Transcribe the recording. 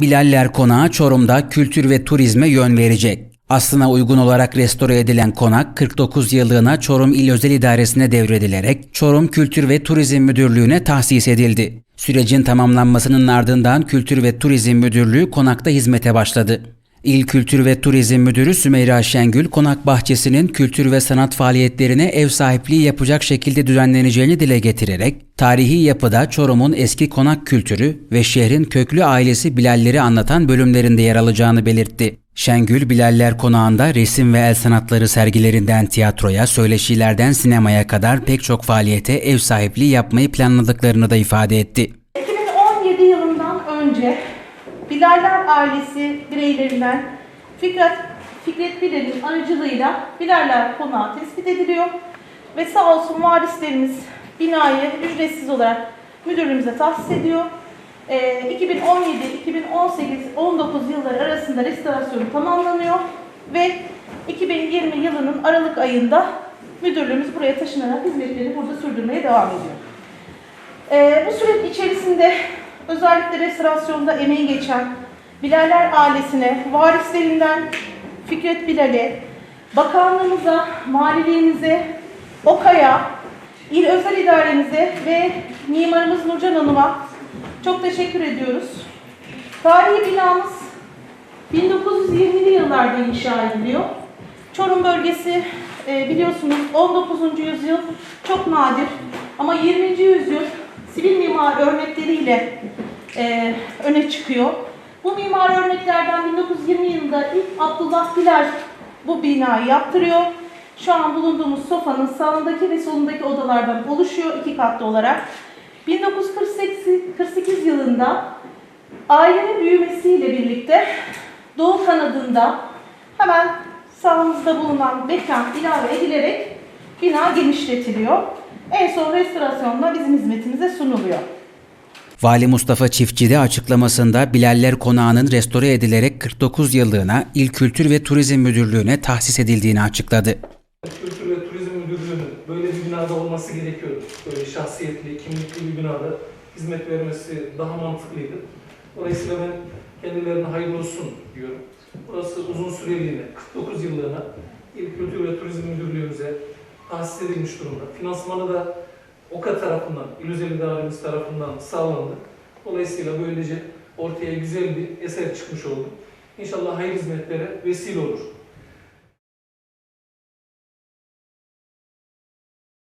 Bilaller Konağı Çorum'da kültür ve turizme yön verecek. Aslına uygun olarak restore edilen konak 49 yıllığına Çorum İl Özel İdaresi'ne devredilerek Çorum Kültür ve Turizm Müdürlüğü'ne tahsis edildi. Sürecin tamamlanmasının ardından Kültür ve Turizm Müdürlüğü konakta hizmete başladı. İl Kültür ve Turizm Müdürü Sümeyra Şengül, konak bahçesinin kültür ve sanat faaliyetlerine ev sahipliği yapacak şekilde düzenleneceğini dile getirerek, tarihi yapıda Çorum'un eski konak kültürü ve şehrin köklü ailesi Bilalleri anlatan bölümlerinde yer alacağını belirtti. Şengül, Bilaller Konağı'nda resim ve el sanatları sergilerinden tiyatroya, söyleşilerden sinemaya kadar pek çok faaliyete ev sahipliği yapmayı planladıklarını da ifade etti. 2017 yılından önce Bilaller ailesi bireylerinden Fikret, Fikret Bilal'in aracılığıyla Bilaller konağı tespit ediliyor. Ve sağ olsun varislerimiz binayı ücretsiz olarak müdürlüğümüze tahsis ediyor. Ee, 2017-2018-19 yılları arasında restorasyonu tamamlanıyor ve 2020 yılının Aralık ayında müdürlüğümüz buraya taşınarak hizmetleri burada sürdürmeye devam ediyor. Ee, bu süreç içerisinde özellikle restorasyonda emeği geçen Bilaller ailesine, varislerinden Fikret Bilal'e, bakanlığımıza, valiliğimize, OKA'ya, il özel idaremize ve mimarımız Nurcan Hanım'a çok teşekkür ediyoruz. Tarihi binamız 1920'li yıllarda inşa ediliyor. Çorum bölgesi e, biliyorsunuz 19. yüzyıl çok nadir ama 20. yüzyıl sivil mimar örnekleriyle e, öne çıkıyor. Bu mimar örneklerden 1920 yılında ilk Abdullah Bilal bu binayı yaptırıyor. Şu an bulunduğumuz sofanın sağındaki ve solundaki odalardan oluşuyor iki katlı olarak. 1948 48 yılında ailenin büyümesiyle birlikte doğu kanadında hemen sağımızda bulunan mekan ilave edilerek bina genişletiliyor. En son restorasyonla bizim hizmetimize sunuluyor. Vali Mustafa Çiftçi de açıklamasında Bilaller Konağı'nın restore edilerek 49 yıllığına İl Kültür ve Turizm Müdürlüğü'ne tahsis edildiğini açıkladı. Kültür ve Turizm Müdürlüğü'nün böyle bir binada olması gerekiyordu. Böyle şahsiyetli, kimlikli bir binada hizmet vermesi daha mantıklıydı. Dolayısıyla ben kendilerine hayırlı olsun diyorum. Burası uzun süreliğine, 49 yıllığına İl Kültür ve Turizm Müdürlüğümüze tahsis edilmiş durumda. Finansmanı da OKA tarafından, İl İdaremiz tarafından sağlandı. Dolayısıyla böylece ortaya güzel bir eser çıkmış oldu. İnşallah hayır hizmetlere vesile olur.